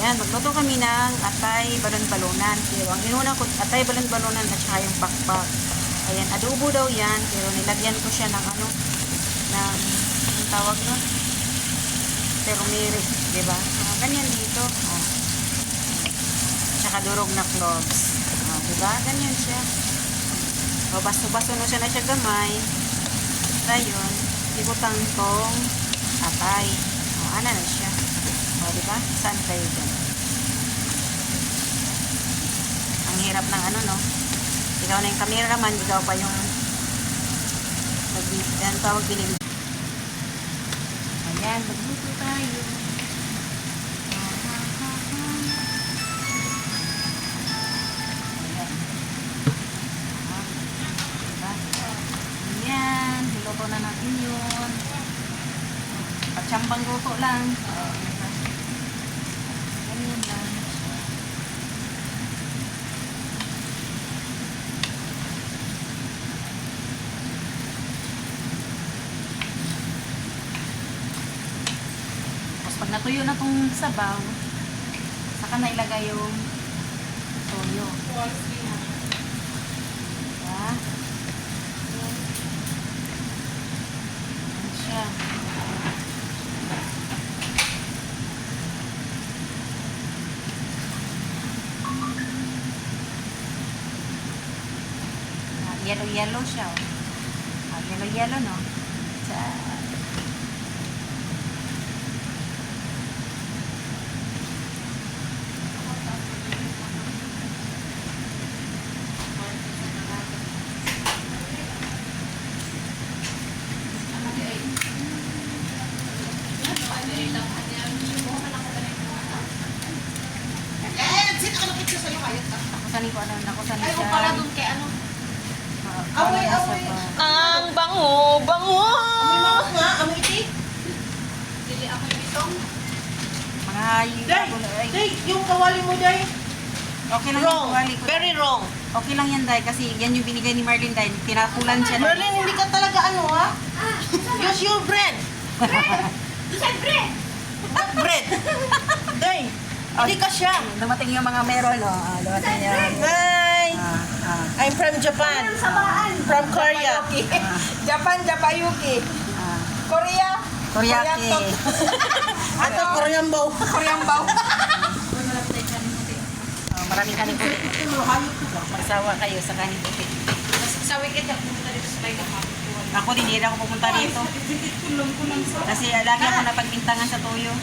Ayan, magluto kami ng atay balon-balonan. Pero ang inuna ko, atay balon-balonan at saka yung pakpak. Ayan, adobo daw yan. Pero nilagyan ko siya ng ano, ng, ang tawag nun? Turmeric, di ba? Ah, ganyan dito. Oh. Tsaka durog na cloves. Oh, di ba? Ganyan siya. O, baso-baso na siya na siya gamay. Dayon, ikutang tong atay. O, ano na siya. O, di ba? Saan kayo dyan? Ang hirap ng ano, no? Ikaw na yung cameraman, ikaw pa yung yan tawag binili. Ayan, magluto tayo. Ayan. Diba? Niluto na natin yun. Patsambang luto lang. Oh, diba? Ganyan lang. Tapos pag natuyo na tong sabaw, saka na ilagay yung toyo. Diba? Ayan siya. Ah, Yellow-yellow siya. Oh. Ah, Yellow-yellow, no? Sa... sino ka nakita sa'yo hayat ka? Ako sani ko ano, ako sani Ay, siya. kung pala dun kay ano? Ah, away. ba- Ang bango, bango! Amoy manok nga, amoy itik. Dili ako yung itong. Mga hayi. Day, ay, day, yung kawali mo, day. Okay lang Wrong. yung kawali ko. Very wrong. Okay lang yan, Day, kasi yan yung binigay ni Marlene, Day. Tinakulan siya. Merlin, hindi ka talaga ano, ha? Use your bread. Bread. Day, hindi ka siya. Dumating yung mga meron, no? Ah, dumating yung... Hi, Ah, ah, I'm from Japan. From Korea. Japan, Japayuki. ah. Korea. Koreaki. Ato, Korean bow. Korean bao. Oh, maraming kanin puti. Magsawa kayo sa kanin puti. Sa weekend, pumunta dito sa bayan Ako din, hindi na ako pupunta dito. Kasi lagi ako napagbintangan sa tuyo.